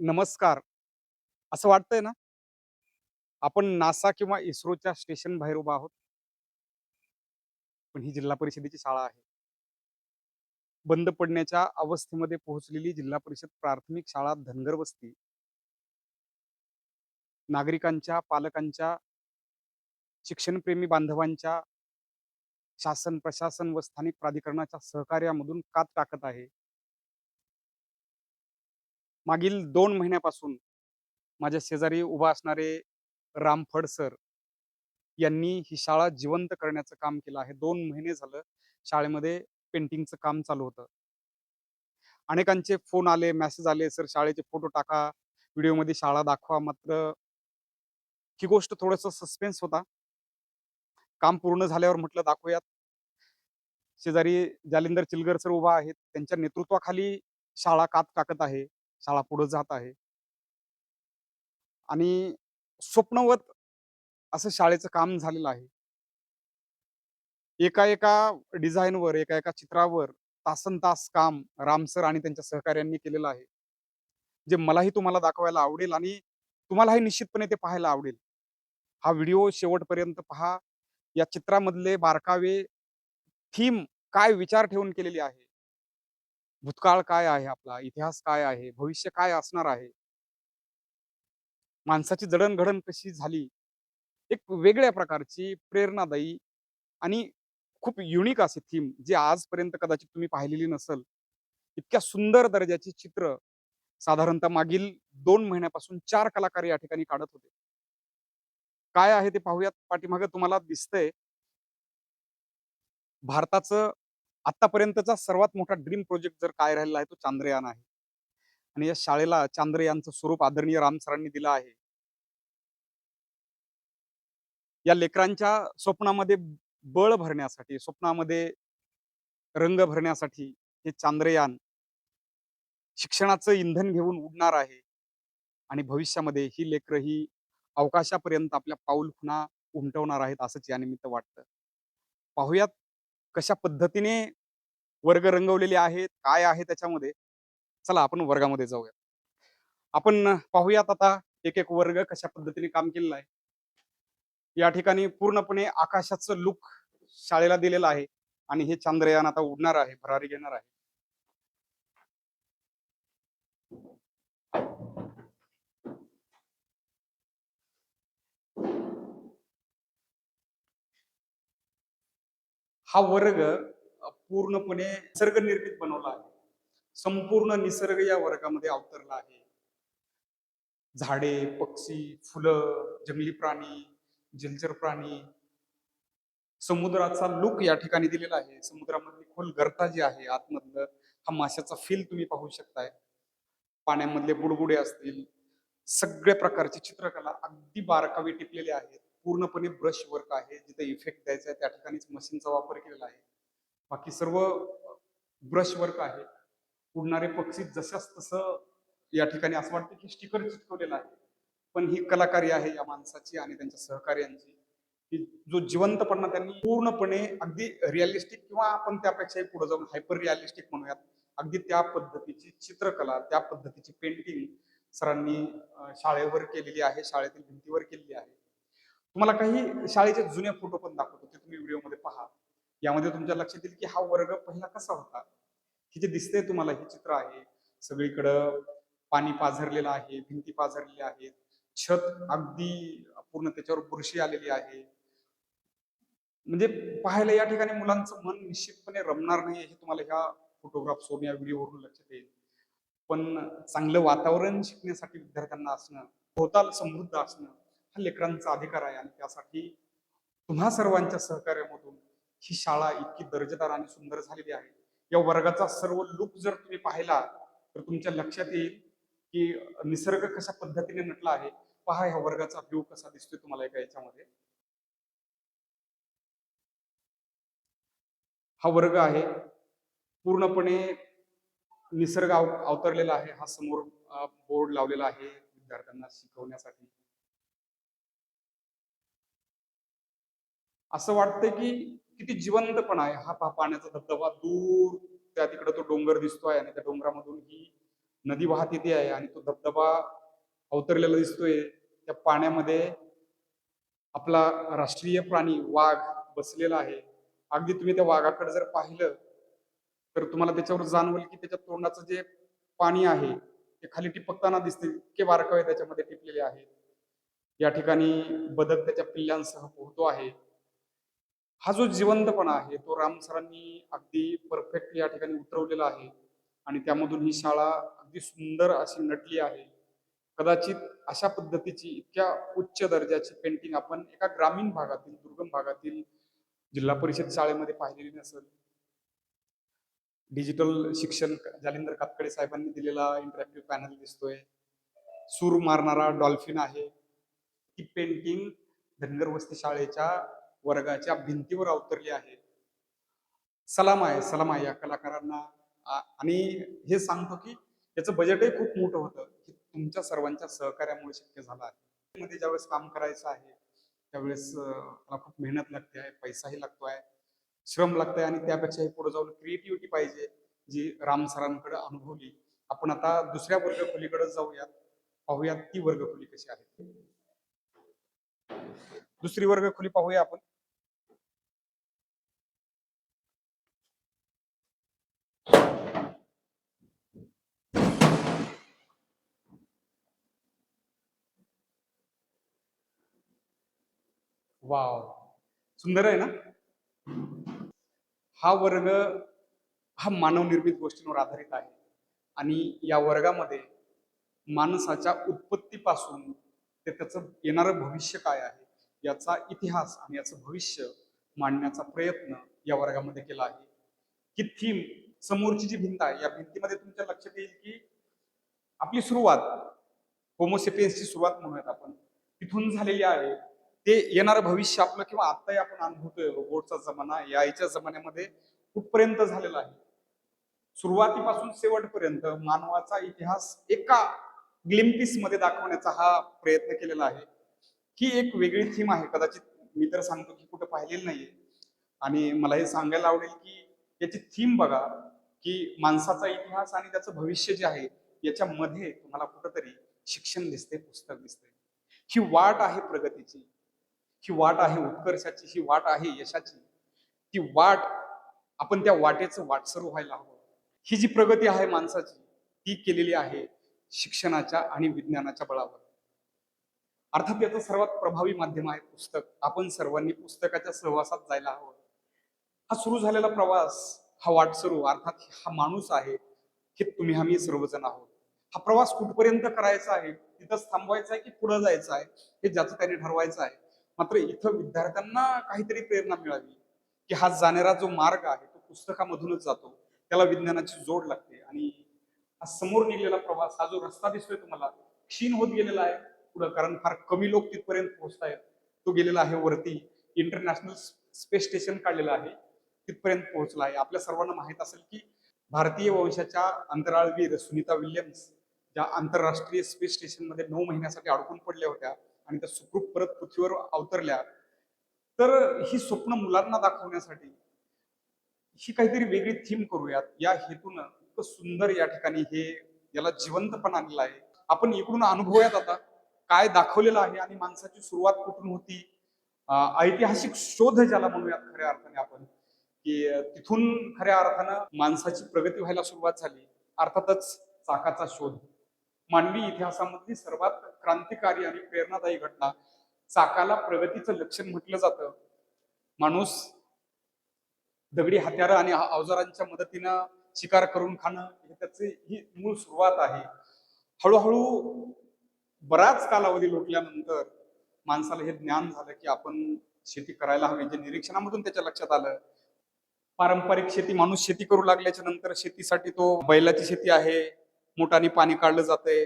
नमस्कार. असं वाटतंय ना, आपण नासा किंवा इस्रोच्या स्टेशन बाहेर उभा आहोत. पण ही जिल्हा परिषदेची शाळा आहे. बंद पडण्याच्या अवस्थेमध्ये पोहोचलेली जिल्हा परिषद प्राथमिक शाळा धनगर वस्ती. नागरिकांच्या, पालकांच्या, शिक्षणप्रेमी बांधवांच्या, शासन, प्रशासन व स्थानिक प्राधिकरणाच्या सहकार्यामधून कात टाकत आहे. मागील दोन महिन्यापासून माझ्या शेजारी उभा असणारे रामफड सर यांनी ही शाळा जिवंत करण्याचं काम केलं आहे. दोन महिने झालं शाळेमध्ये पेंटिंगचं काम चालू होतं. अनेकांचे फोन आले, मेसेज आले, "सर शाळेचे फोटो टाका, व्हिडिओमध्ये शाळा दाखवा." मात्र ही गोष्ट थोडस सस्पेन्स होता. काम पूर्ण झाल्यावर म्हटलं दाखवूयात. शेजारी जालिंदर चिलगर सर उभा आहेत. त्यांच्या नेतृत्वाखाली शाळा कात टाकत आहे. शाळा पुढे जात आहे. आणि स्वप्नवत असं शाळेचं काम झालेलं आहे. एका एका डिझाईनवर एका एका चित्रावर तासन तास काम राम सर आणि त्यांच्या सहकार्यांनी केलेलं आहे. जे मलाही तुम्हाला दाखवायला आवडेल आणि तुम्हालाही निश्चितपणे ते पाहायला आवडेल. हा व्हिडिओ शेवटपर्यंत पहा. या चित्रामधले बारकावे, थीम काय विचार ठेवून केलेली आहे. भूतकाळ काय आहे आपला, इतिहास काय आहे, भविष्य काय असणार आहे. माणसाची जडणघडण कशी झाली. एक वेगळ्या प्रकारची प्रेरणादायी आणि खूप युनिक असे थीम जे आजपर्यंत कदाचित तुम्ही पाहिलेली नसल इतक्या सुंदर दर्जाची चित्र साधारणतः मागील दोन महिन्यापासून चार कलाकार या ठिकाणी काढत होते. काय आहे ते पाहूयात. पाठीमागे तुम्हाला दिसतंय भारताचं आतापर्यंतचा सर्वात मोठा ड्रीम प्रोजेक्ट जर काय राहिलेला आहे तो चांद्रयान आहे. आणि या शाळेला चांद्रयानचं स्वरूप आदरणीय राम सरांनी दिलं आहे. या लेकरांच्या स्वप्नामध्ये बळ भरण्यासाठी, स्वप्नामध्ये रंग भरण्यासाठी हे चांद्रयान शिक्षणाचं इंधन घेऊन उडणार आहे. आणि भविष्यामध्ये ही लेकरं ही अवकाशापर्यंत आपल्या पाऊलखुणा उमटवणार आहेत असंच यानिमित्त वाटतं. पाहुयात कशा पद्धतीने वर्ग रंगवलेले आहेत, काय आहे त्याच्यामध्ये. चला आपण वर्गामध्ये जाऊया. आपण पाहूयात आता एक-एक वर्ग कशा पद्धतीने काम केलेलं आहे. या ठिकाणी पूर्णपणे आकाशाचं लुक शाळेला दिलेलं आहे आणि हे चांद्रयान आता उडणार आहे, भरारी घेणार आहे. हा वर्ग पूर्णपणे निसर्गनिर्मित बनवला आहे. संपूर्ण निसर्ग या वर्गामध्ये अवतरला आहे. झाडे, पक्षी, फुलं, जंगली प्राणी, जलचर प्राणी, समुद्राचा लुक या ठिकाणी दिलेला आहे. समुद्रामधली खोल गर्ता जी आहे आतमधलं, हा माशाचा फील तुम्ही पाहू शकताय. पाण्यामधले बुडबुडे असतील, सगळ्या प्रकारची चित्रकला अगदी बारकावी टिपलेले आहेत. पूर्णपणे ब्रश वर्क आहे. जिथे इफेक्ट द्यायचा आहे त्या ठिकाणीच मशीनचा वापर केलेला आहे. बाकी सर्व ब्रश वर्क आहे. उडणारे पक्षी जशाच तसं या ठिकाणी असं वाटतं की स्टिकर चिटकवलेला आहे. पण ही कलाकारी आहे या माणसाची आणि त्यांच्या सहकार्यांची. की जो जिवंतपणा त्यांनी पूर्णपणे अगदी रिअलिस्टिक किंवा आपण त्यापेक्षाही पुढे जाऊन हायपर रिअलिस्टिक म्हणूयात. अगदी त्या पद्धतीची चित्रकला, त्या पद्धतीची पेंटिंग सरांनी शाळेवर केलेली आहे. शाळेतील भिंतीवर केलेली आहे. तुम्हाला काही शाळेचे जुने फोटो पण दाखवतो. ते तुम्ही व्हिडिओमध्ये पहा. यामध्ये तुमच्या लक्षात येईल की हा वर्ग पहिला कसा होता. हे जे दिसतंय तुम्हाला हे चित्र आहे. सगळीकडं पाणी पाझरलेलं आहे, भिंती पाझरलेल्या आहेत. छत अगदी पूर्ण त्याच्यावर बुरशी आलेली आहे. म्हणजे पाहायला या ठिकाणी मुलांचं मन निश्चितपणे रमणार नाही हे तुम्हाला ह्या फोटोग्राफ्सवरून या व्हिडिओवरून लक्षात येईल. पण चांगलं वातावरण शिकण्यासाठी विद्यार्थ्यांना असणं, भोवताल समृद्ध असणं लेकरांचा अधिकार आहे आणि त्यासाठी तुम्हा सर्वांच्या सहकार्यामधून ही शाळा इतकी दर्जेदार आणि सुंदर झालेली आहे. या वर्गाचा सर्व लुक जर तुम्ही पाहिला तर तुमच्या लक्षात येईल की निसर्ग कशा पद्धतीने नटला आहे. पहा ह्या वर्गाचा व्ह्यू कसा दिसतोय तुम्हाला एका याच्यामध्ये. हा वर्ग आहे. पूर्णपणे निसर्ग अवतरलेला आहे. हा समोर बोर्ड लावलेला आहे विद्यार्थ्यांना शिकवण्यासाठी. असं वाटतं की किती जिवंतपणा आहे. हा पाण्याचा धबधबा दूर त्या तिकडे तो डोंगर दिसतोय आणि त्या डोंगरामधून ही नदी वाहत येते आहे आणि तो धबधबा अवतरलेला दिसतोय. त्या पाण्यामध्ये आपला राष्ट्रीय प्राणी वाघ बसलेला आहे. अगदी तुम्ही त्या वाघाकडे जर पाहिलं तर तुम्हाला त्याच्यावर जाणवेल की त्याच्या तोंडाचं जे पाणी आहे ते खाली टिपकताना दिसते. इतके बारकावे त्याच्यामध्ये टिपलेले आहेत. या ठिकाणी बदक त्याच्या पिल्लांसह पोहतो आहे. हा जो जिवंतपणा आहे तो राम सरांनी अगदी परफेक्ट या ठिकाणी उतरवलेला आहे. आणि त्यामधून ही शाळा अगदी सुंदर अशी नटली आहे. कदाचित अशा पद्धतीची इतक्या उच्च दर्जाची पेंटिंग आपण एका ग्रामीण भागातील दुर्गम भागातील जिल्हा परिषद शाळेमध्ये पाहिलेली नसेल. डिजिटल शिक्षण जालिंदर कातकडे साहेबांनी दिलेला इंटरॅक्टिव्ह पॅनल दिसतोय. सूर मारणारा डॉल्फिन आहे. ती पेंटिंग धनगर वस्ती शाळेच्या वर्गाच्या भिंतीवर अवतरली आहे. सलाम आहे सलाम आहे या कलाकारांना. आणि हे सांगतो की याचं बजेटही खूप मोठं होतं. की तुमच्या सर्वांच्या सहकार्यामुळे शक्य झालं आहे. मध्ये ज्यावेळेस काम करायचं आहे त्यावेळेस मला खूप मेहनत लागते आहे पैसाही लागतो आहे श्रम लागतोय आणि त्यापेक्षाही पुढे जाऊन क्रिएटिव्हिटी पाहिजे जी राम सरांकडे अनुभवली. आपण आता दुसऱ्या वर्गखोलीकडे जाऊयात पाहूयात ती वर्गखोली कशी आहे. दुसरी वर्गखोली पाहूया आपण. वाव. सुंदर आहे ना? हा वर्ग हा मानवनिर्मित गोष्टींवर आधारित आहे. आणि या वर्गामध्ये माणसाच्या उत्पत्तीपासून ते त्याचं येणारं भविष्य काय आहे याचा इतिहास आणि याचं भविष्य मांडण्याचा प्रयत्न या वर्गामध्ये केला आहे. की थीम समोरची जी भिंत आहे या भिंतीमध्ये तुमच्या लक्षात येईल की आपली सुरुवात होमोसेपियन्सची सुरुवात म्हणूयात आपण. तिथून झालेली आहे ते येणारं भविष्य आपलं किंवा आत्ताही आपण अनुभवतोय रोबोटचा जमाना यायच्या जमान्यामध्ये कुठपर्यंत झालेला आहे? सुरुवातीपासून शेवटपर्यंत मानवाचा इतिहास एका ग्लिम्पिसमध्ये दाखवण्याचा हा प्रयत्न केलेला आहे. ही एक वेगळी थीम आहे. कदाचित मी तर सांगतो की कुठं पाहिलेली नाहीये. आणि मला हे सांगायला आवडेल की याची थीम बघा की माणसाचा इतिहास आणि त्याचं भविष्य जे आहे याच्यामध्ये तुम्हाला कुठंतरी शिक्षण दिसते पुस्तक दिसते ही वाट आहे प्रगतीची. ही वाट आहे उत्कर्षाची ही वाट आहे यशाची. ती वाट आपण त्या वाटेचं वाटसरू व्हायला हवं. ही जी प्रगती आहे माणसाची ती केलेली आहे शिक्षणाच्या आणि विज्ञानाच्या बळावर. अर्थात याचं सर्वात प्रभावी माध्यम आहे पुस्तक. आपण सर्वांनी पुस्तकाच्या सहवासात जायला हवं. हा सुरू झालेला प्रवास हा वाटसरू अर्थात हा माणूस आहे हे तुम्ही आम्ही सर्वजण आहोत. हा प्रवास कुठपर्यंत करायचा आहे तिथंच थांबवायचा आहे की पुढे जायचं आहे हे ज्याचं त्याने ठरवायचं आहे मात्र इथं विद्यार्थ्यांना काहीतरी प्रेरणा मिळावी की हा जाणारा जो मार्ग आहे तो पुस्तकामधूनच जातो. त्याला विज्ञानाची जोड लागते आणि हा समोर निघलेला प्रवास हा जो रस्ता दिसतोय तुम्हाला क्षीण होत गेलेला आहे पुढं कारण फार कमी लोक तिथपर्यंत पोहोचतायत. तो गेलेला आहे वरती. इंटरनॅशनल स्पेस स्टेशन काढलेलं आहे. तिथपर्यंत पोहोचला आहे. आपल्या सर्वांना माहीत असेल की भारतीय वंशाच्या अंतराळवीर सुनीता विल्यम्स ज्या आंतरराष्ट्रीय स्पेस स्टेशनमध्ये नऊ महिन्यासाठी अडकून पडल्या होत्या आणि त्या सुखरूप परत पृथ्वीवर अवतरल्या तर ही स्वप्न मुलांना दाखवण्यासाठी ही काहीतरी वेगळी थीम करूयात. या हेतून इतकं सुंदर या ठिकाणी हे याला जिवंतपण आणलं आहे. आपण इकडून अनुभवूयात आता काय दाखवलेलं आहे आणि माणसाची सुरुवात कुठून होती. ऐतिहासिक शोध ज्याला म्हणूयात खऱ्या अर्थाने आपण की तिथून खऱ्या अर्थानं माणसाची प्रगती व्हायला सुरुवात झाली. अर्थातच चाकाचा शोध. मानवी इतिहासामधली सर्वात क्रांतिकारी आणि प्रेरणादायी घटना. चाकाला प्रगतीचं लक्षण म्हटलं जातं. माणूस दगडी हत्यारं आणि अवजारांच्या मदतीनं शिकार करून खाणं हे त्याची ही मूळ सुरुवात आहे. हळूहळू बराच कालावधी लोटल्यानंतर माणसाला हे ज्ञान झालं की आपण शेती करायला हवी जे निरीक्षणामधून त्याच्या लक्षात आलं. पारंपरिक शेती माणूस शेती करू लागल्याच्या नंतर शेतीसाठी तो बैलाची शेती आहे. मोठाने पाणी काढलं जातंय.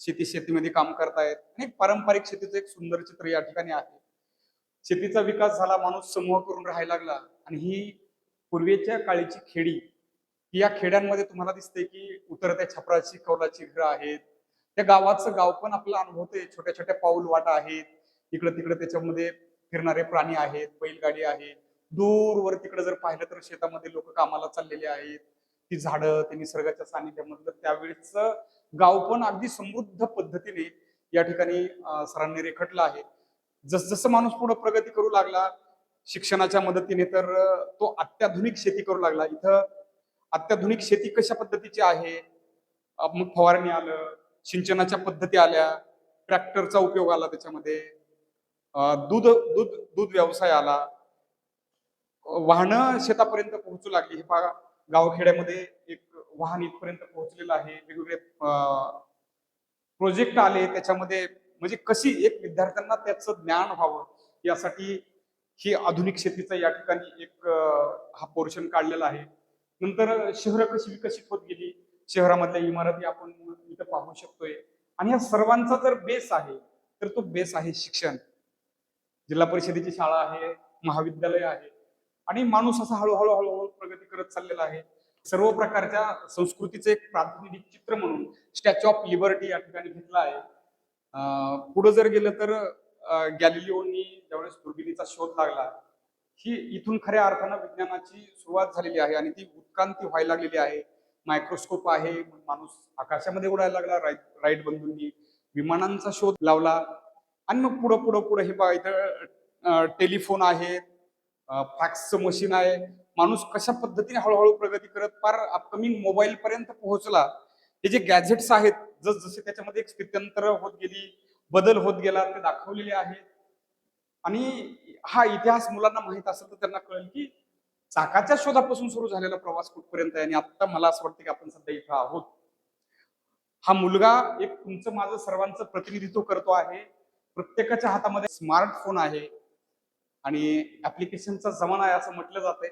शेती शेतीमध्ये काम करतायत. आणि पारंपरिक शेतीचं एक सुंदर चित्र या ठिकाणी आहे. शेतीचा विकास झाला माणूस समूह करून राहायला लागला. आणि ही पूर्वीच्या काळीची खेडी या खेड्यांमध्ये तुम्हाला दिसते की उतरत्या छपराची कौलाची घरं आहेत. त्या गावाचं गाव पण आपला अनुभवते छोट्या छोट्या पाऊल वाटा आहेत. इकडं तिकडे त्याच्यामध्ये फिरणारे प्राणी आहेत बैलगाडी आहे दूरवर तिकडे जर पाहिलं तर शेतामध्ये लोक कामाला चाललेले आहेत. ती झाडं ते निसर्गाच्या सानिध्यामधलं त्यावेळेच गाव पण अगदी समृद्ध पद्धतीने या ठिकाणी सरांनी रेखटलं आहे. जसजसं माणूस पुढे प्रगती करू लागला शिक्षणाच्या मदतीने तर तो अत्याधुनिक शेती करू लागला. इथं अत्याधुनिक शेती कशा पद्धतीची आहे? मग फवारणी आलं सिंचनाच्या पद्धती आल्या ट्रॅक्टरचा उपयोग आला त्याच्यामध्ये दूध दूध दूध व्यवसाय आला वाहनं शेतापर्यंत पोहोचू लागली. हे पहा गावखेड्यामध्ये एक वाहन इथपर्यंत पोहोचलेलं आहे. वेगवेगळे प्रोजेक्ट आले. त्याच्यामध्ये म्हणजे कशी एक विद्यार्थ्यांना त्याचं ज्ञान व्हावं यासाठी ही आधुनिक शेतीचा या ठिकाणी एक हा पोर्शन काढलेला आहे. नंतर शहरं कशी विकसित होत गेली? शहरामधल्या इमारती आपण इथं पाहू शकतोय. आणि या सर्वांचा जर बेस आहे तर तो बेस आहे शिक्षण. जिल्हा परिषदेची शाळा आहे महाविद्यालय आहे. आणि माणूस असा हळूहळू हळूहळू प्रगती करत चाललेला आहे. सर्व प्रकारच्या संस्कृतीचे एक प्रातिनिधिक चित्र म्हणून स्टॅच्यू ऑफ लिबर्टी या ठिकाणी घेतला आहे. पुढे जर गेलं तर गॅलिलिओनी ज्यावेळेस दुर्बिणीचा शोध लागला ही इथून खऱ्या अर्थानं विज्ञानाची सुरुवात झालेली आहे आणि ती उत्क्रांती व्हायला लागलेली आहे. मायक्रोस्कोप आहे माणूस आकाशामध्ये उडायला लागला राईट राईट बंधूंनी विमानांचा शोध लावला. आणि मग पुढं पुढं पुढं हे बघा इथं टेलिफोन आहे फॅक्सचं मशीन आहे माणूस कशा पद्धतीने हळूहळू प्रगती करत फार अपकमिंग मोबाईल पर्यंत पोहोचला हे जे गॅझेट्स आहेत जस जसे त्याच्यामध्ये एक स्थित्यंतर होत गेली बदल होत गेला ते दाखवलेले आहेत. आणि हा इतिहास मुलांना माहीत असेल तर त्यांना कळेल की चाकाच्या शोधापासून सुरू झालेला प्रवास कुठपर्यंत आहे? आणि आता मला असं वाटतं की आपण सध्या इथं आहोत. हा मुलगा एक तुमचं माझं सर्वांचं प्रतिनिधित्व करतो आहे. प्रत्येकाच्या हातामध्ये स्मार्टफोन आहे. आणि ऍप्लिकेशनचा जमाना आहे असं म्हटलं जातंय.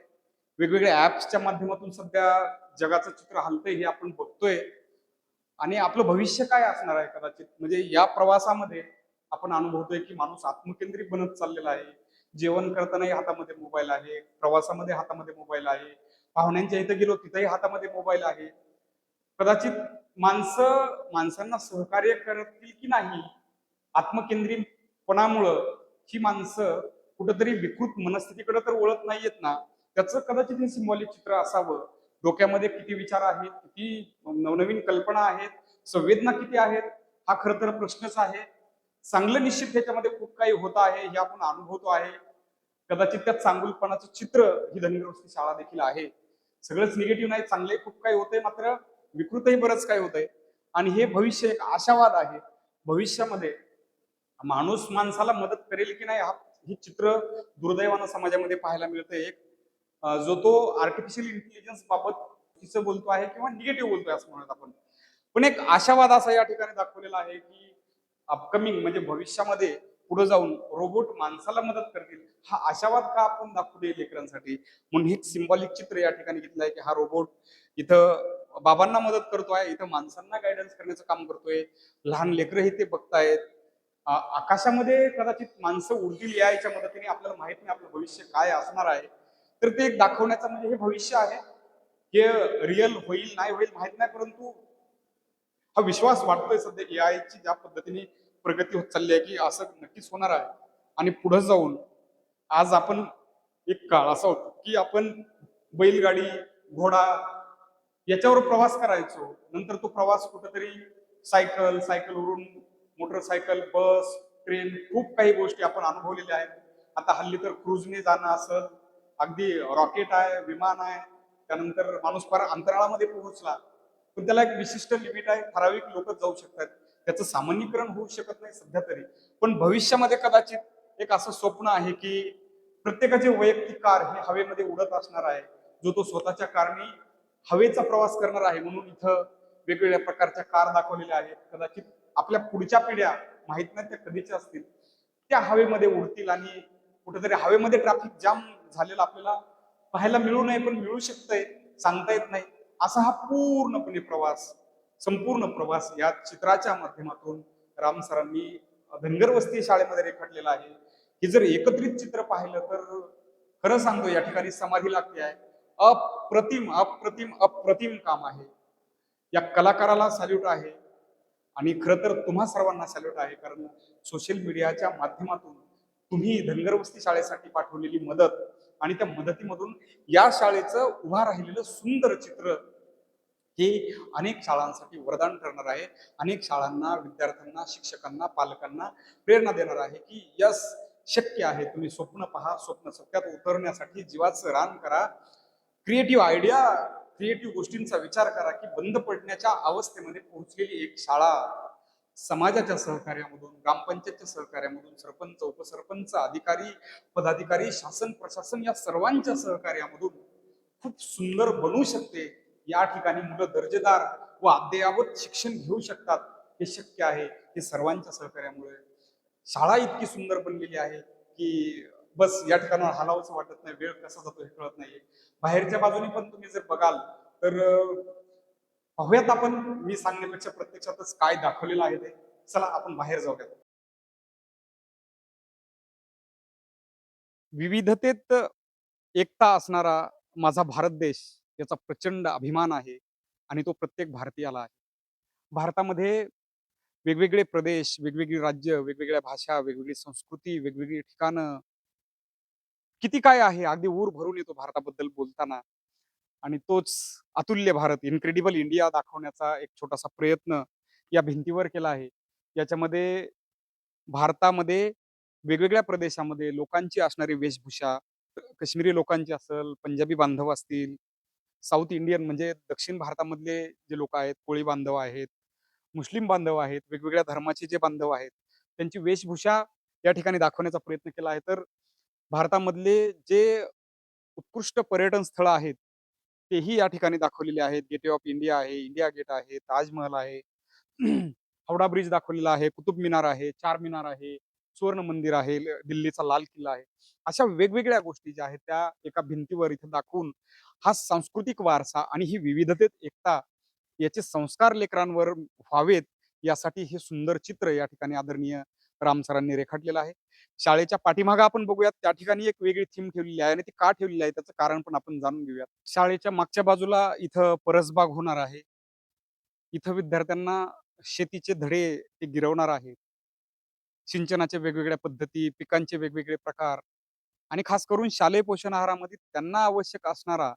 वेगवेगळ्या ऍप्सच्या माध्यमातून सध्या जगाचं चित्र हलतंय हे आपण बघतोय. आणि आपलं भविष्य काय असणार आहे कदाचित? म्हणजे या प्रवासामध्ये आपण अनुभवतोय की माणूस आत्मकेंद्रित बनत चाललेला आहे. जेवण करतानाही हातामध्ये मोबाईल आहे प्रवासामध्ये हातामध्ये मोबाईल आहे पाहुण्यांच्या इथं गेलो तिथंही हातामध्ये मोबाईल आहे. कदाचित माणसं माणसांना सहकार्य करतील की नाही? आत्मकेंद्रीपणामुळं ही माणसं कुठंतरी विकृत मनस्थितीकडे तर वळत नाहीयेत ना? त्याचं कदाचित हे सिम्बॉलिक चित्र असावं. डोक्यामध्ये किती विचार आहेत किती नवनवीन कल्पना आहेत संवेदना किती आहेत हा खर तर प्रश्नच आहे. चांगलं निश्चित त्याच्यामध्ये खूप काही होत आहे हे आपण अनुभवतो आहे. कदाचित त्या चांगुलपणाचं चित्र ही धनगरवस्ती शाळा देखील आहे. सगळंच निगेटिव्ह नाही चांगले खूप काही होतंय मात्र विकृतही बरंच काही होतंय. आणि हे भविष्य एक आशावाद आहे. भविष्यामध्ये माणूस माणसाला मदत करेल की नाही हा हे चित्र दुर्दैवानं समाजामध्ये पाहायला मिळतंय. एक जो तो आर्टिफिशियल इंटेलिजन्स बाबत तिचं बोलतो आहे किंवा निगेटिव्ह बोलतोय असं म्हणत आपण. पण एक आशावाद असा या ठिकाणी दाखवलेला आहे की अपकमिंग म्हणजे भविष्यामध्ये पुढे जाऊन रोबोट माणसाला मदत करतील हा आशावाद का आपण दाखवू दे लेकरांसाठी? म्हणून हे सिम्बॉलिक चित्र या ठिकाणी घेतलंय की हा रोबोट इथं बाबांना मदत करतोय इथं माणसांना गायडन्स करण्याचं काम करतोय. लहान लेकरंही ते बघतायत. आकाशामध्ये कदाचित माणसं उडतील याच्या मदतीने आपल्याला माहीत नाही आपलं भविष्य काय असणार आहे. तर ते एक दाखवण्याचं म्हणजे हे भविष्य आहे. हे रिअल होईल नाही होईल माहीत नाही परंतु हा विश्वास वाटतोय सध्या. ए आयची ज्या पद्धतीने प्रगती होत चालली आहे की असं नक्कीच होणार आहे. आणि पुढे जाऊन आज आपण एक काळ असा होतो की आपण बैलगाडी घोडा याच्यावर प्रवास करायचो. नंतर तो प्रवास कुठेतरी सायकल सायकलवरून मोटरसायकल बस ट्रेन खूप काही गोष्टी आपण अनुभवलेल्या आहेत. आता हल्ली तर क्रूजने जाणं असं अगदी रॉकेट आहे विमान आहे त्यानंतर माणूस फार अंतराळामध्ये पोहोचला. पण त्याला एक विशिष्ट लिमिट आहे ठराविक लोक जाऊ शकतात. त्याचं सामान्यीकरण होऊ शकत नाही सध्या तरी. पण भविष्यामध्ये कदाचित एक असं स्वप्न आहे की प्रत्येकाचे वैयक्तिक कार हे हवेमध्ये उडत असणार आहे. जो तो स्वतःच्या कारणी हवेचा प्रवास करणार आहे म्हणून इथं वेगवेगळ्या प्रकारच्या कार दाखवलेल्या आहेत. कदाचित आपल्या पुढच्या पिढ्या माहीत नाही त्या कधीच्या असतील त्या हवेमध्ये उडतील आणि कुठेतरी हवेमध्ये ट्रॅफिक जाम झालेलं आपल्याला पाहायला मिळू नये पण मिळू शकतंय सांगता येत नाही. असा हा पूर्णपणे प्रवास संपूर्ण प्रवास या चित्राच्या माध्यमातून राम सरांनी धनगर वस्ती शाळेमध्ये रेखाटलेला आहे. हे जर एकत्रित चित्र पाहिलं तर खरं सांगतो या ठिकाणी समाधी लागते आहे. अप्रतिम अप्रतिम अप्रतिम काम आहे. या कलाकाराला सॅल्यूट आहे. आणि खरं तर तुम्हा सर्वांना सॅल्यूट आहे कारण सोशल मीडियाच्या माध्यमातून तुम्ही धनगरवस्ती शाळेसाठी पाठवलेली मदत आणि त्या मदतीमधून या शाळेचं उभा राहिलेलं सुंदर चित्र हे अनेक शाळांसाठी वरदान ठरणार आहे. अनेक शाळांना विद्यार्थ्यांना शिक्षकांना पालकांना प्रेरणा देणार आहे की यस शक्य आहे. तुम्ही स्वप्न पहा स्वप्न सत्यात उतरण्यासाठी जीवाचं रान करा. क्रिएटिव्ह आयडिया क्रिएटिव्ह गोष्टींचा विचार करा की बंद पडण्याच्या अवस्थेमध्ये पोहोचलेली एक शाळा समाजाच्या सहकार्यामधून ग्रामपंचायतच्या सहकार्यामधून सरपंच उपसरपंच अधिकारी पदाधिकारी शासन प्रशासन या सर्वांच्या सहकार्यामधून खूप सुंदर बनवू शकते. या ठिकाणी मुलं दर्जेदार व अद्ययावत शिक्षण घेऊ शकतात. हे शक्य आहे. हे सर्वांच्या सहकार्यामुळे. शाळा इतकी सुंदर बनलेली आहे की बस या ठिकाणावर हलावंच वाटत नाही. वेळ कसा जातो हे कळत नाहीये. बाहेरच्या बाजूने पण तुम्ही जर बघाल तर पाहूयात आपण. मी सांगण्यापेक्षा प्रत्यक्षातच काय दाखवलेलं आहे ते. चला आपण बाहेर जाऊयात. विविधतेत एकता असणारा माझा भारत देश याचा प्रचंड अभिमान आहे आणि तो प्रत्येक भारतीयाला आहे. भारतामध्ये वेगवेगळे प्रदेश वेगवेगळी राज्य वेगवेगळ्या भाषा वेगवेगळी संस्कृती वेगवेगळी ठिकाणं. किती काय आहे? अगदी ऊर भरून येतो भारताबद्दल बोलताना. आणि तोच अतुल्य भारत इनक्रेडिबल इंडिया दाखवण्याचा एक छोटासा प्रयत्न या भिंतीवर केला आहे. याच्यामध्ये भारतामध्ये वेगवेगळ्या प्रदेशामध्ये लोकांची असणारी वेशभूषा काश्मीरी लोकांची असेल पंजाबी बांधव असतील साऊथ इंडियन म्हणजे दक्षिण भारतामधले जे लोक आहेत कोळी बांधव आहेत मुस्लिम बांधव आहेत वेगवेगळ्या धर्माचे जे बांधव आहेत त्यांची वेशभूषा या ठिकाणी दाखवण्याचा प्रयत्न केला आहे. तर भारतामधले जे उत्कृष्ट पर्यटन स्थळं आहेत तेही या ठिकाणी दाखवलेले आहेत. गेटवे ऑफ इंडिया आहे इंडिया गेट आहे ताजमहल आहे. हावडा ब्रिज दाखवलेला आहे कुतुब मिनार आहे चार मिनार आहे सुवर्ण मंदिर आहे दिल्लीचा लाल किल्ला आहे. अशा वेगवेगळ्या गोष्टी ज्या आहेत त्या एका भिंतीवर इथे दाखवून हा सांस्कृतिक वारसा आणि ही विविधतेत एकता याचे संस्कार लेकरांवर व्हावेत यासाठी हे सुंदर चित्र या ठिकाणी आदरणीय राम सरांनी रेखाटलेलं आहे. शाळेच्या पाठीमागं आपण बघूयात त्या ठिकाणी एक वेगळी थीम ठेवलेली आहे आणि ती का ठेवलेली आहे? त्याचं कारण पण आपण जाणून घेऊयात. शाळेच्या मागच्या बाजूला इथं परसबाग होणार आहे. इथं विद्यार्थ्यांना शेतीचे धडे ते गिरवणार आहेत सिंचनाच्या वेगवेगळ्या पद्धती पिकांचे वेगवेगळे प्रकार आणि खास करून शालेय पोषण आहारामध्ये त्यांना आवश्यक असणारा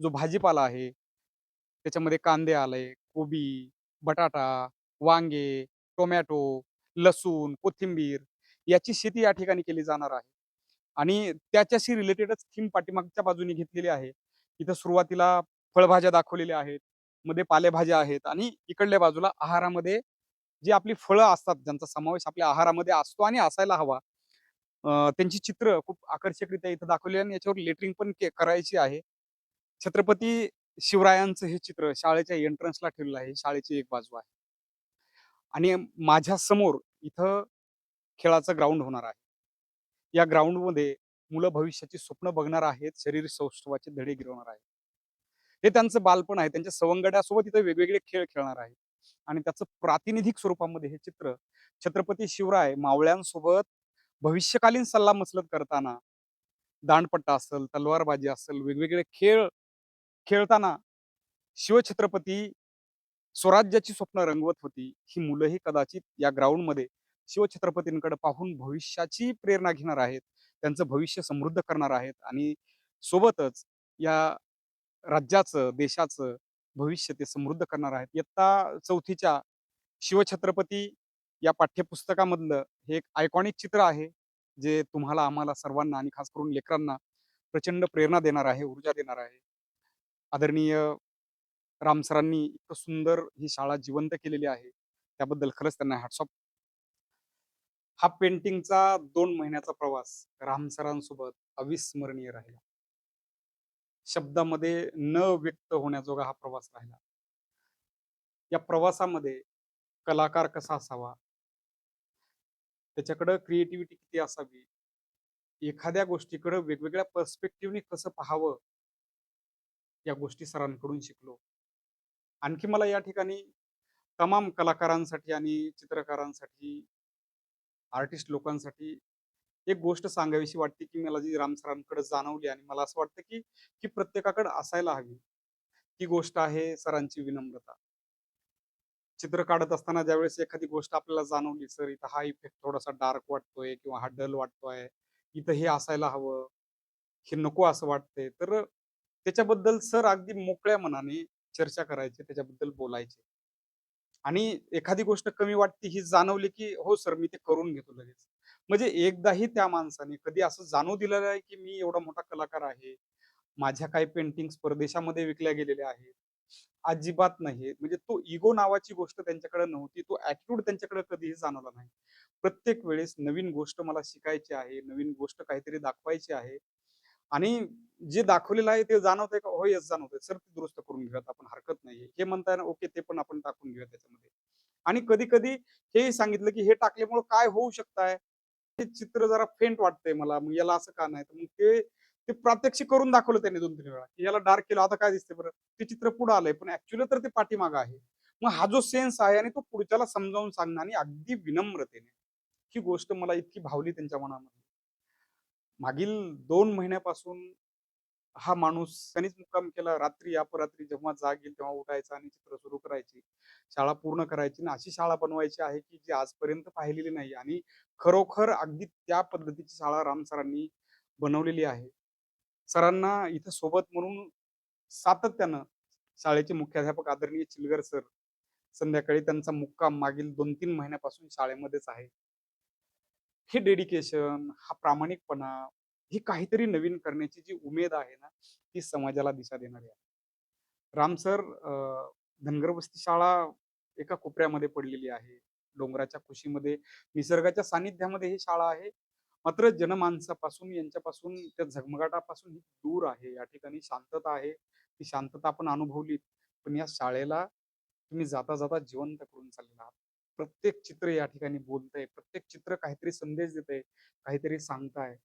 जो भाजीपाला आहे त्याच्यामध्ये कांदे आले कोबी बटाटा वांगे टोमॅटो लसूण कोथिंबीर याची शेती या ठिकाणी केली जाणार आहे. आणि त्याच्याशी रिलेटेडच थीम पाठीमागच्या बाजूने घेतलेली आहे. इथं सुरुवातीला फळभाज्या दाखवलेल्या आहेत मध्ये पालेभाज्या आहेत आणि इकडल्या बाजूला आहारामध्ये जी आपली फळं असतात ज्यांचा समावेश आपल्या आहारामध्ये असतो आणि असायला हवा त्यांची चित्र खूप आकर्षकरित्या इथं दाखवली आणि याच्यावर लेटरिंग पण करायची आहे. छत्रपती शिवरायांचं हे चित्र शाळेच्या एंट्रन्सला ठेवलेलं आहे. शाळेची एक बाजू आहे. आणि माझ्यासमोर इथं खेळाचं ग्राउंड होणार आहे. या ग्राउंडमध्ये मुलं भविष्याची स्वप्न बघणार आहेत शरीर सौष्ठवाचे धडे गिरवणार आहेत. हे त्यांचं बालपण आहे त्यांच्या सवंगड्यासोबत इथं वेगवेगळे खेळ खेळणार आहेत. आणि त्याचं प्रातिनिधिक स्वरूपामध्ये हे चित्र छत्रपती शिवराय मावळ्यांसोबत भविष्यकालीन सल्ला मसलत करताना दांडपट्टा असेल तलवारबाजी असेल वेगवेगळे खेळ खेळताना शिवछत्रपती स्वराज्याची स्वप्न रंगवत होती. ही मुलंही कदाचित या ग्राउंडमध्ये शिवछत्रपतींकडे पाहून भविष्याची प्रेरणा घेणार आहेत. त्यांचं भविष्य समृद्ध करणार आहेत. आणि सोबतच या राज्याचं देशाचं भविष्य ते समृद्ध करणार आहेत. इयत्ता चौथीच्या शिवछत्रपती या पाठ्यपुस्तकामधलं हे एक आयकॉनिक चित्र आहे जे तुम्हाला आम्हाला सर्वांना आणि खास करून लेकरांना प्रचंड प्रेरणा देणार आहे ऊर्जा देणार आहे. आदरणीय राम सरांनी इतकं सुंदर ही शाळा जिवंत केलेली आहे. त्याबद्दल खरंच त्यांना हॅट्सऑफ हा पेंटिंगचा दोन महिन्याचा प्रवास राम सरांसोबत अविस्मरणीय राहिला. शब्दामध्ये न व्यक्त होण्याजोगा हा प्रवास राहिला. या प्रवासामध्ये कलाकार कसा असावा? त्याच्याकडं क्रिएटिव्हिटी किती असावी? एखाद्या गोष्टीकडं वेगवेगळ्या पर्स्पेक्टिव्हने कसं पाहावं? या गोष्टी सरांकडून शिकलो. आणखी मला या ठिकाणी तमाम कलाकारांसाठी आणि चित्रकारांसाठी आर्टिस्ट लोकांसाठी एक गोष्ट सांगावीशी वाटते की मला जी राम सरांकडे जाणवली आणि मला असं वाटतं की की प्रत्येकाकडे असायला हवी. ती गोष्ट आहे सरांची विनम्रता. चित्र काढत असताना ज्यावेळेस एखादी गोष्ट आपल्याला जाणवली सर इथं हा इफेक्ट थोडासा डार्क वाटतोय किंवा हा डल वाटतोय इथं हे असायला हवं हे नको असं वाटतंय. तर त्याच्याबद्दल सर अगदी मोकळ्या मनाने चर्चा करायचे त्याच्याबद्दल बोलायचे. आणि एखादी गोष्ट कमी वाटते ही जाणवली की हो सर मी ते करून घेतो लगेच. म्हणजे एकदाही त्या माणसाने कधी असं जाणू दिलेलं आहे की मी एवढा मोठा कलाकार आहे. माझ्या काही पेंटिंग्स परदेशामध्ये विकल्या गेलेल्या आहेत. अजिबात नाही. म्हणजे तो इगो नावाची गोष्ट त्यांच्याकडे नव्हती. तो ऍटिट्यूड त्यांच्याकडे कधीही जाणवला नाही. प्रत्येक वेळेस नवीन गोष्ट मला शिकायची आहे नवीन गोष्ट काहीतरी दाखवायची आहे. आणि जे दाखवलेलं आहे ते जाणवतंय का? हो येस जाणवतंय. सर ते दुरुस्त करून घेऊयात. आपण हरकत नाही हे म्हणताय ना ओके ते पण आपण टाकून घेऊया त्याच्यामध्ये. आणि कधी कधी हेही सांगितलं की हे टाकल्यामुळे काय होऊ शकताय? हे चित्र जरा फेंट वाटतंय मला. मग याला असं का नाही? तर मग ते ते प्रात्यक्षिक करून दाखवलं त्यांनी दोन तीन वेळा. की याला डार्क केलं. आता काय दिसतंय बरं? ते चित्र पुढे आलंय. पण ऍक्च्युअली तर ते पाठीमाग आहे. मग हा जो सेन्स आहे आणि तो पुढच्याला समजावून सांगणं आणि अगदी विनम्रतेने. ही गोष्ट मला इतकी भावली त्यांच्या मनामध्ये. मागील दोन महिन्यापासून हा माणूस त्यांनीच मुक्काम केला. रात्री अपरात्री जेव्हा जाग येईल तेव्हा उठायचा आणि चित्र सुरू करायची शाळा पूर्ण करायची आणि अशी शाळा बनवायची आहे की जी आजपर्यंत पाहिलेली नाही आणि खरोखर अगदी त्या पद्धतीची शाळा राम सरांनी बनवलेली आहे. सरांना इथं सोबत म्हणून सातत्यानं शाळेचे मुख्याध्यापक आदरणीय चिलगर सर संध्याकाळी त्यांचा मुक्काम मागील दोन तीन महिन्यापासून शाळेमध्येच आहे. हे डेडिकेशन हा प्रामाणिकपणा ही काहीतरी नवीन करण्याची जी उमेद आहे ना ती समाजाला दिशा देणारी आहे. राम सर धनगरवस्ती शाळा एका कोपऱ्यामध्ये पडलेली आहे. डोंगराच्या कुशीमध्ये निसर्गाच्या सानिध्यामध्ये ही शाळा आहे. मात्र जनमानसापासून यांच्यापासून त्या झगमगाटापासून ही दूर आहे. या ठिकाणी शांतता आहे. ती शांतता आपण अनुभवली पण या शाळेला तुम्ही जाता जाता जिवंत करून चाललेला आहात. प्रत्येक चित्र या ठिकाणी बोलतंय. प्रत्येक चित्र काहीतरी संदेश देतंय काहीतरी सांगताय.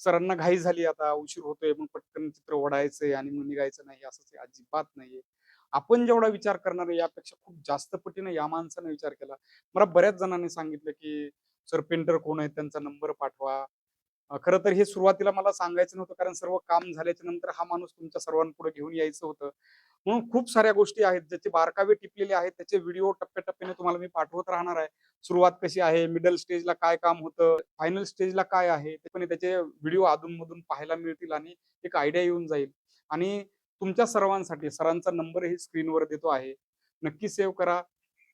सरांना घाई झाली आता उशीर होतोय मग पटकन चित्र ओढायचंय आणि मग निघायचं नाही असं अजिबात नाहीये. आपण जेवढा विचार करणार यापेक्षा खूप जास्त पटीने या माणसाने विचार केला. मला बऱ्याच जणांनी सांगितलं की सर पेंटर कोण आहे त्यांचा नंबर पाठवा. खरं तर हे सुरुवातीला मला सांगायचं नव्हतं कारण सर्व काम झाल्याच्यानंतर हा माणूस तुमच्या सर्वांपुढे घेऊन यायचं होतं. म्हणून खूप साऱ्या गोष्टी आहेत ज्याचे बारकावे टिपलेले आहेत त्याचे व्हिडिओ टप्प्याटप्प्याने तुम्हाला मी पाठवत राहणार आहे. सुरुवात कशी आहे मिडल स्टेजला काय काम होतं फायनल स्टेजला काय आहे ते पण त्याचे व्हिडिओ अधूनमधून पाहायला मिळतील आणि एक आयडिया येऊन जाईल. आणि तुमच्या सर्वांसाठी सरांचा नंबरही स्क्रीनवर देतो आहे. नक्की सेव्ह करा.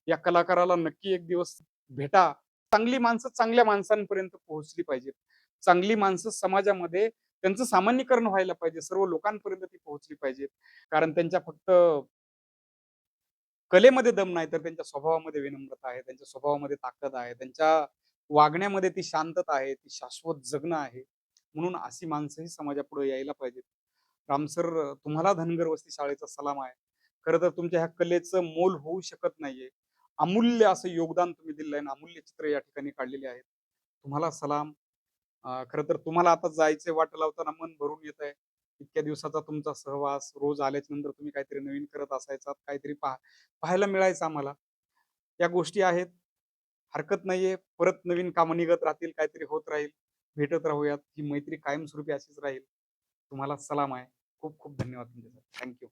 या कलाकाराला नक्की एक दिवस भेटा. चांगली माणसं चांगल्या माणसांपर्यंत पोहोचली पाहिजेत. चांगली माणसं समाजामध्ये त्यांचं सामान्यीकरण व्हायला पाहिजे सर्व लोकांपर्यंत ती पोहोचली पाहिजेत. कारण त्यांच्या फक्त कलेमध्ये दम नाही तर त्यांच्या स्वभावामध्ये विनम्रता आहे त्यांच्या स्वभावामध्ये ताकद आहे त्यांच्या वागण्यामध्ये ती शांतता आहे ती शाश्वत जगणं आहे. म्हणून अशी माणसंही समाजापुढे यायला पाहिजेत. रामसर तुम्हाला धनगर वस्ती शाळेचा सलाम आहे. खरं तर तुमच्या ह्या कलेचं मोल होऊ शकत नाहीये. अमूल्य असं योगदान तुम्ही दिलंय आणि अमूल्य चित्र या ठिकाणी काढलेली आहेत. तुम्हाला सलाम. खरं तर तुम्हाला आता जायचे वाट लावताना मन भरून येत आहे इतक्या दिवसाचा तुमचा सहवास रोज आल्याच्यानंतर तुम्ही काहीतरी नवीन करत असायचा काहीतरी पहा पाहायला मिळायचं आम्हाला. या गोष्टी आहेत. हरकत नाहीये. परत नवीन कामं निघत राहतील काहीतरी होत राहील. भेटत राहूयात. ही मैत्री कायमस्वरूपी अशीच राहील. तुम्हाला सलाम आहे. खूप खूप धन्यवाद तुमच्यासाठी. थँक्यू